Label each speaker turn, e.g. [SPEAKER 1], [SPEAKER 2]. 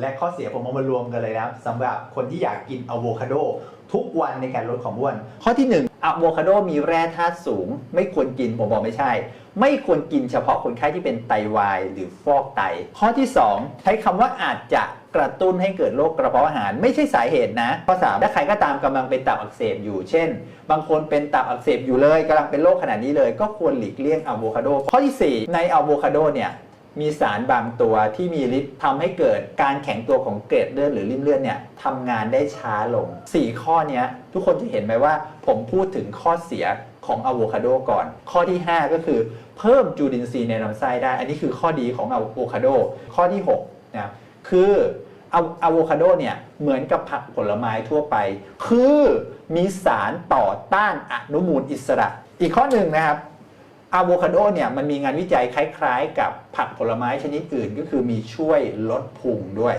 [SPEAKER 1] และข้อเสียผมเอามารวมกันเลยนะสำหรับคนที่อยากกินอะโวคาโดทุกวันในการลดความอ้วน ข้อที่ 1อะโวคาโดมีแร่ธาตุสูง ไม่ควรกินผมบอกไม่ใช่ ไม่ควรกินเฉพาะคนไข้ที่เป็นไตวายหรือฟอกไต ข้อที่ 2 ใช้คำว่าอาจจะกระตุ้นให้เกิดโรคกระเพาะอาหาร ไม่ใช่สาเหตุนะ ข้อ3ถ้าใครก็ตามกำลังเป็นตับอักเสบอยู่ เช่น บางคนเป็นตับอักเสบอยู่เลยกำลังเป็นโรคขนาดนี้เลย ก็ควรหลีกเลี่ยงอะโวคาโดข้อทีสี่4 ในอะโวคาโดเนี่ย มีสารบางตัวที่มีฤทธิ์ทำให้เกิดการแข็งตัวของเกล็ดเลือดหรือริ่มเลือดเนี่ยทำงานได้ช้าลง 4 ข้อนี้ทุกคนจะเห็นไหมว่า ผมพูดถึงข้อเสียของอะโวคาโดก่อน ข้อที่ 5 ก็คือเพิ่มจูดินทรีย์ในลำไส้ได้ อันนี้คือข้อดีของอะโวคาโด ข้อที่6นะคืออะโวคาโดเนี่ยเหมือนกับผักผลไม้ทั่วไป คือมีสารต่อต้านอนุมูลอิสระ อีกข้อหนึ่งนะครับ อะโวคาโดเนี่ยมันมีงานวิจัยคล้ายๆกับผักผลไม้ชนิดอื่นก็คือมีช่วยลดพุงด้วย